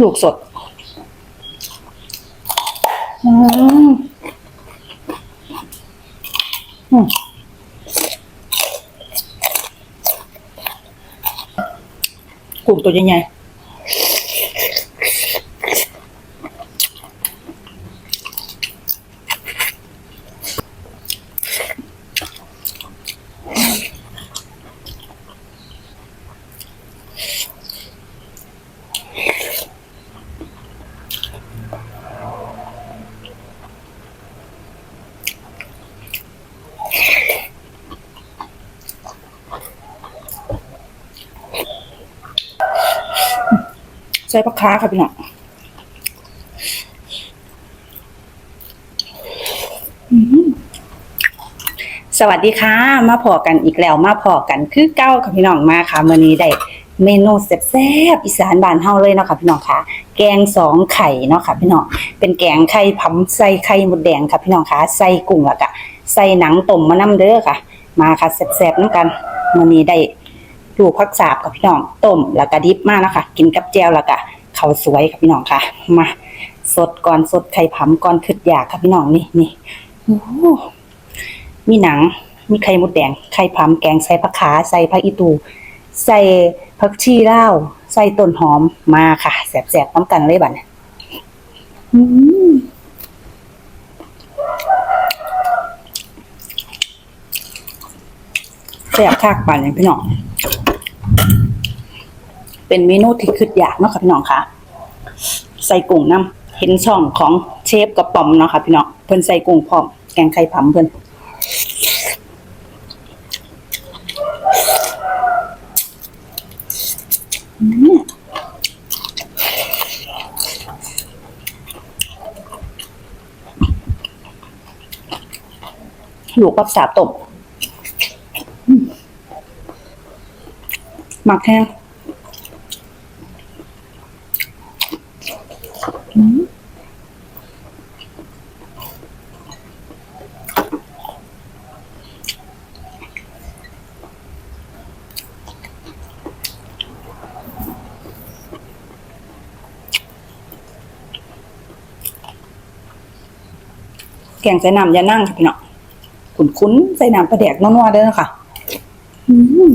ลูกสด อืมอืมกลุ่มตัวใหญ่ๆ ส่ปลาคาค่ะพี่น้องสวัสดีค่ะ มาพอกันอีกแล้วมาพอกันคือเก้าค่ะพี่น้องมาค่ะมื้อนี้ได้เมนูแซ่บๆอีสานบ้านเฮาเลยเนาะค่ะพี่น้องค่ะ แกงสองไข่เนาะค่ะพี่น้องเป็นแกงไข่ผำใส่ไข่หมดแดงค่ะพี่น้องค่ะใส่กุ้งแล้วก็ใส่หนังต้มมะนํเด้อค่ะ มาค่ะแซ่บๆน้ำกันมื้อนี้ได้ ลูกผักสาบกับพี่น้องต้มแล้วก็ดิบมาแล้วค่ะกินกับแจ่วแล้วก็เขาสวยค่ะพี่น้องค่ะ มาสดก่อนสดไข่ผำก่อนขึ้นอยากค่ะพี่น้องนี่นี่มีหนัง มีไข่มดแดง ไข่ผำแกงใส่ผักขาใส่ผักอีตู ใส่ผักชีเลาใส่ต้นหอมมาค่ะแสบๆน้ำกันเลยบัดเนี่ยอืม แสบคักบัดเนี่ยพี่น้อง เป็นเมนูที่คืออยากเนาะค่ะพี่น้องค่ะ ใส่กุ้งน้ำเห็นช่องของเชฟกระป๋อมเนาะค่ะพี่น้องเพิ่นใส่กุ้งพร้อมแกงไข่ผำเพิ่นลูกกับสาบตบ หมักแห้งแกงใส่น้ำยานั่งค่ะพี่น้องคุ้นๆใส่น้ำปลาแดกนัวๆเด้อค่ะ อืม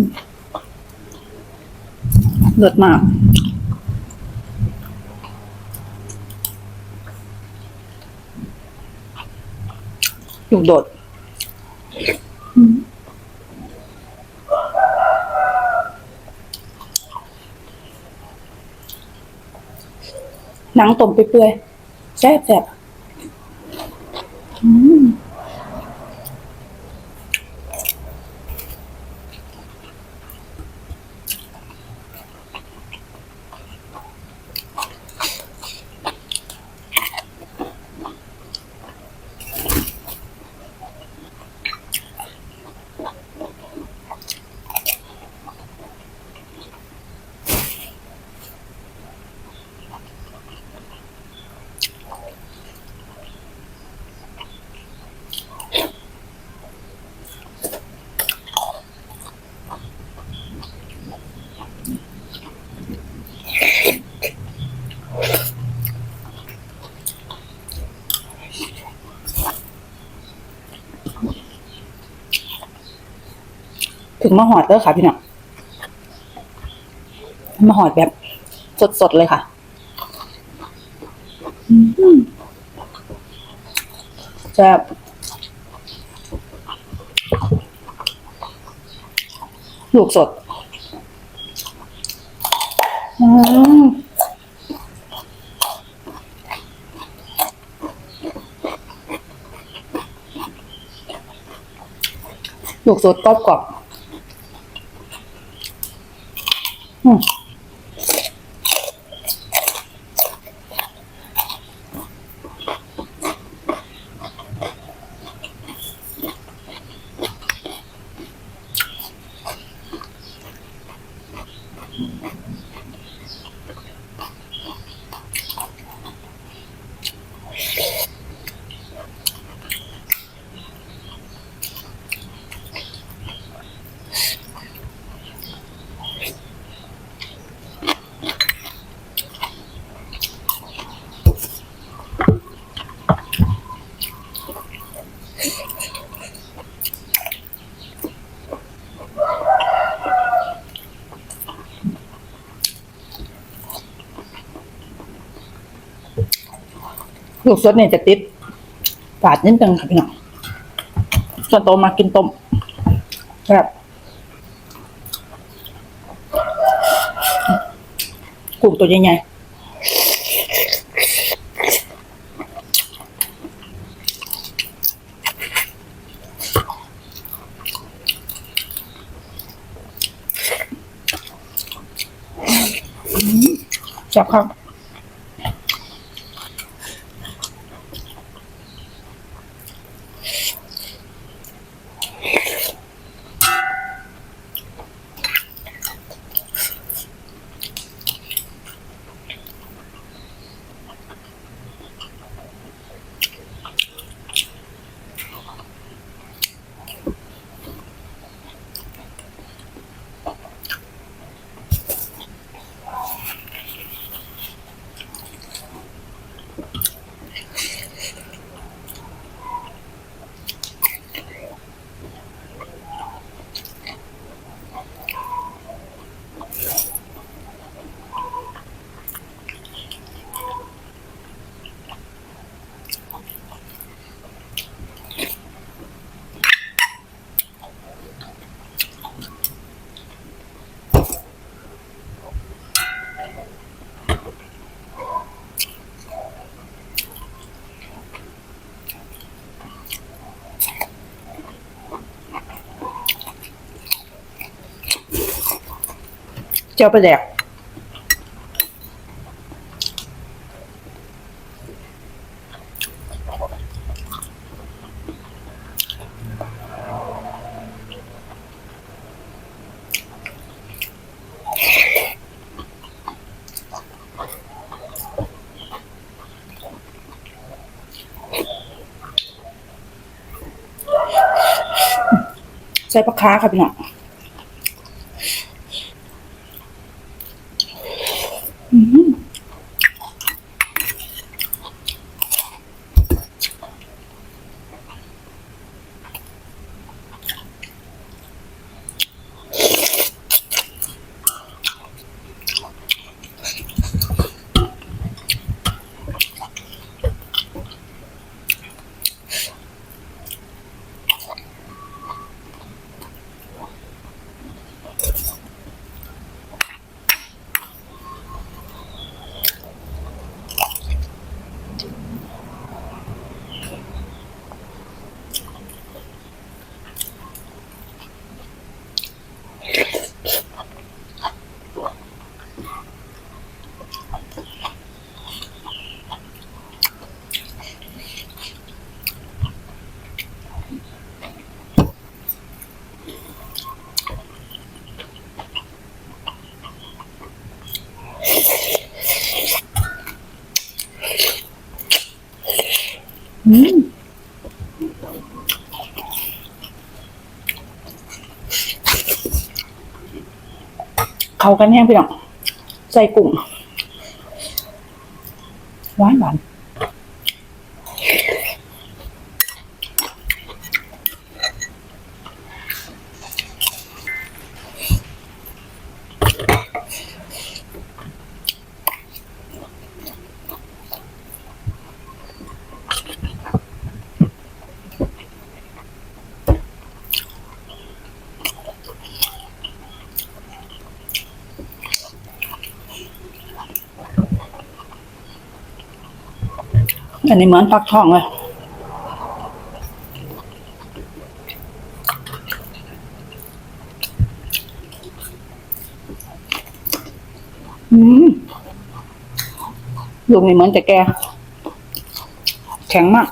เลิศมาก ลูกโดด หนังต้มเปื่อยๆแซ่บๆอืม ถึงมาหอดเด้อค่ะพี่น้องมาหอดแบบ สดๆเลยค่ะอืมแซ่บลูกสด อืมลูกสดกรอบๆ ลูกสดเนี่ยจะติดฝาดนิดนึงค่ะพี่น้องส่วนโตมากินต้มแบบกุ้งตัวใหญ่ๆจับครับ เจ้าไปแดกใส่ปลาค้าค่ะพี่น้อง เขากันแห้งพี่น้องใส่กุ้งหวานหวาน อันนี้เหมือนฟักทองเลยอืมลูกนี่เหมือนจะแก่แข็งมาก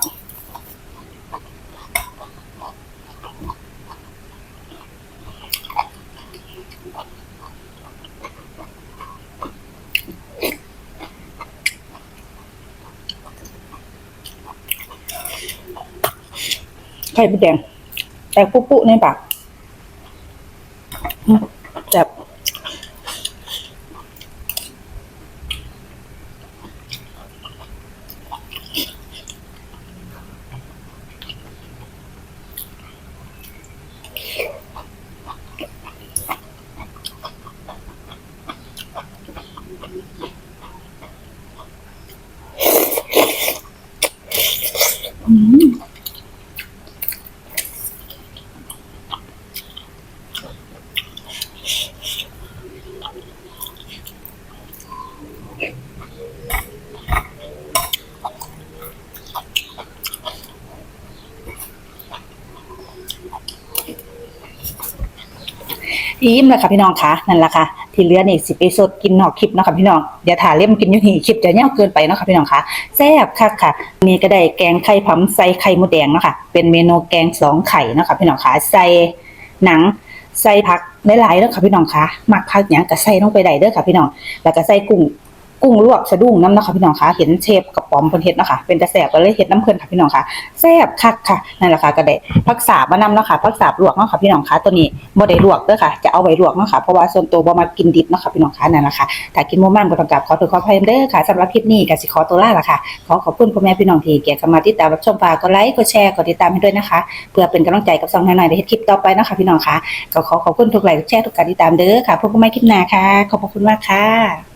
ไข่มดแดงแต่ปุ๊ปุ๊ในปาก ยิ้มแลยค่ะพี่น้องคะนั่นแหละค่ะที่เหลือนี่สิไปสดกินนอกคลิปเนาะค่ะพี่น้องเดี๋ยวถ่าเล่มกินอยู่นี่คลิปจะเน่าเกินไปเนาะค่ะพี่น้องคะแซ่บคักค่ะนี่ก็ได้แกงไข่ผำใส่ไข่มดแดงเนาะค่ะเป็นเมนูแกงสองไข่เนาะค่ะพี่น้องคะใส่หนังใส่ผักหลายๆเด้อค่ะพี่น้องคะมักผักอย่างก็ใส่ลงไปได้เด้อค่ะพี่น้องแล้วก็ใส่กุ้ง กุ้งลวกสะดุ้งน้ำเนาะค่ะพี่น้องคะเห็นเชฟกับปอมเพิ่นเฮ็ดเนาะค่ะเป็นตะแสบก็เลยเฮ็ดน้ำเพิ่นค่ะพี่น้องคะแซ่บคักค่ะนั่นแหละค่ะก็ได้ผักสาบมานำเนาะค่ะผักสาบลวกเนาะค่ะพี่น้องคะตัวนี้บ่ได้ลวกเด้อค่ะ จะเอาไว้ลวกเนาะค่ะเพราะว่าส่วนตัวบ่มากินดิบเนาะค่ะพี่น้องคะนั่นแหละค่ะถ้ากินบ่มันก็ต้องกลับขอโทษขออภัยเด้อค่ะสำหรับคลิปนี้ก็สิขอตัวลาละค่ะ ขอขอบคุณพ่อแม่พี่น้องที่เกียรติมาติดตามรับชมฝากกดไลค์กดแชร์กดติดตามให้ด้วยนะคะ เพื่อเป็นกำลังใจกับซองหน่อยๆในคลิปต่อไปนะคะพี่น้องคะก็ขอขอบคุณทุกไลค์ทุกแชร์ทุกการติดตามเด้อค่ะพบกันใหม่คลิปหน้าค่ะ ขอบคุณมากค่ะ